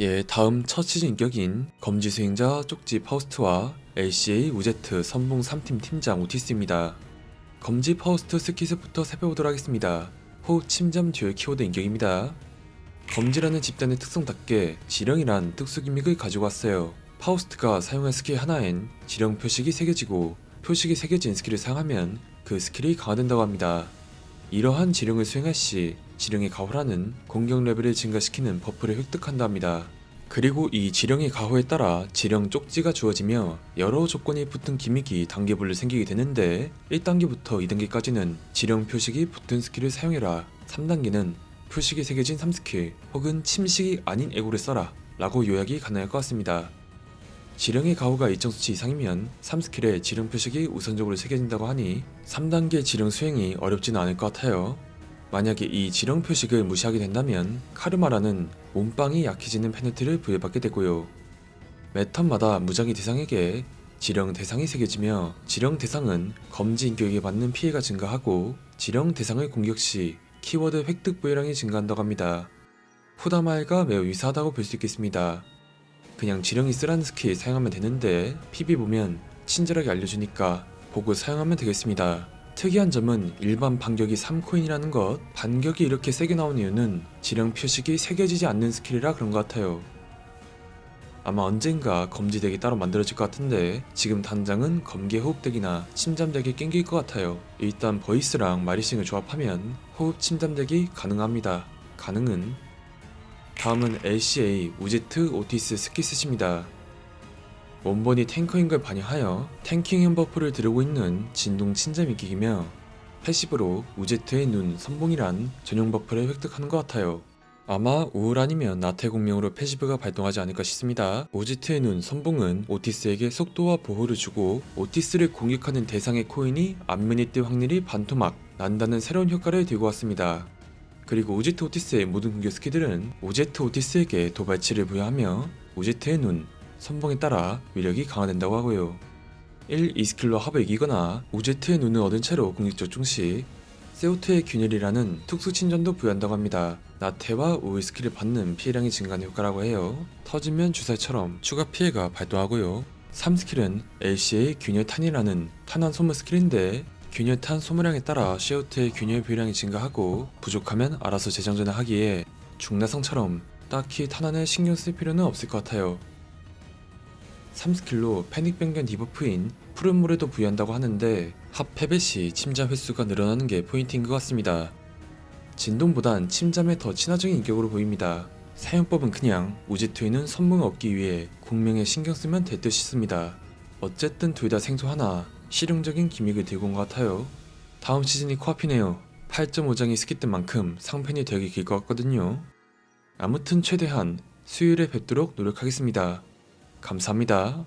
예, 다음 첫 시즌 인격인 검지 수행자 쪽지 파우스트와 LCA 우제트 선봉 3팀 팀장 오티스입니다. 검지 파우스트 스킷부터 살펴보도록 하겠습니다. 호 침잠 듀얼 키워드 인격입니다. 검지라는 집단의 특성답게 지령이란 특수 기믹을 가지고 왔어요. 파우스트가 사용한 스킬 하나엔 지령 표식이 새겨지고 표식이 새겨진 스킬을 사용하면 그 스킬이 강화된다고 합니다. 이러한 지령을 수행할 시 지령의 가호라는 공격 레벨을 증가시키는 버프를 획득한다 합니다. 그리고 이 지령의 가호에 따라 지령 쪽지가 주어지며 여러 조건이 붙은 기믹이 단계별로 생기게 되는데 1단계부터 2단계까지는 지령 표식이 붙은 스킬을 사용해라 3단계는 표식이 새겨진 3스킬 혹은 침식이 아닌 애고를 써라 라고 요약이 가능할 것 같습니다. 지령의 가호가 일정 수치 이상이면 3스킬에 지령 표식이 우선적으로 새겨진다고 하니 3단계 지령 수행이 어렵지는 않을 것 같아요. 만약에 이 지령 표식을 무시하게 된다면 카르마라는 몸빵이 약해지는 페널티를 부여받게 되고요. 매 턴마다 무작위 대상에게 지령 대상이 새겨지며 지령 대상은 검지 인격에게 받는 피해가 증가하고 지령 대상을 공격 시 키워드 획득 보유량이 증가한다고 합니다. 후다마일과 매우 유사하다고 볼 수 있겠습니다. 그냥 지령이 쓰라는 스킬 사용하면 되는데 PB 보면 친절하게 알려주니까 보고 사용하면 되겠습니다. 특이한 점은 일반 반격이 3코인이라는 것, 반격이 이렇게 세게 나온 이유는 지령 표식이 새겨지지 않는 스킬이라 그런 것 같아요. 아마 언젠가 검지덱이 따로 만들어질 것 같은데 지금 당장은 검계 호흡덱이나 침잠덱이 낑길 것 같아요. 일단 버이스랑 마리싱을 조합하면 호흡 침잠덱이 가능합니다. 가능은 다음은 LCA 우제트 오티스 스키스입니다. 원본이 탱커인 걸 반영하여 탱킹 버프를 들고 있는 진동 기기며 패시브로 우제트의 눈 선봉이란 전용 버프를 획득하는 것 같아요. 아마 우울 아니면 나태 공명으로 패시브가 발동하지 않을까 싶습니다. 오지트의 눈 선봉은 오티스에게 속도와 보호를 주고 오티스를 공격하는 대상의 코인이 앞면이 뜰 확률이 반토막 난다는 새로운 효과를 들고 왔습니다. 그리고 오지트 오티스의 모든 공격 스킬들은 오제트 오티스에게 도발치를 부여하며 오제트의 눈, 선봉에 따라 위력이 강화된다고 하고요. 1, 2스킬로 합을 이기거나 오제트의 눈을 얻은 채로 공격 적 중 시 세오트의 균열이라는 특수 친전도 부여한다고 합니다. 나태와 우울 스킬을 받는 피해량이 증가하는 효과라고 해요. 터지면 주사처럼 추가 피해가 발동하고요. 3스킬은 LC의 균열 탄이라는 탄환 소모 스킬인데 균열 탄 소모량에 따라 쉐우트의 균열 비율량이 증가하고 부족하면 알아서 재장전을 하기에 중나성처럼 딱히 탄환에 신경 쓸 필요는 없을 것 같아요. 3스킬로 패닉 변경 디버프인 푸른 물에도 부여한다고 하는데 합패배 시 침잠 횟수가 늘어나는 게 포인트인 것 같습니다. 진동보단 침잠에 더 친화적인 인격으로 보입니다. 사용법은 그냥 우지투이는 선봉을 얻기 위해 공명에 신경 쓰면 될 듯 싶습니다. 어쨌든 둘 다 생소 하나 실용적인 기믹을 들고 온 것 같아요. 다음 시즌이 코앞이네요. 8.5장이 스키뜬 만큼 상편이 되게 길 것 같거든요. 아무튼 최대한 수요일에 뵙도록 노력하겠습니다. 감사합니다.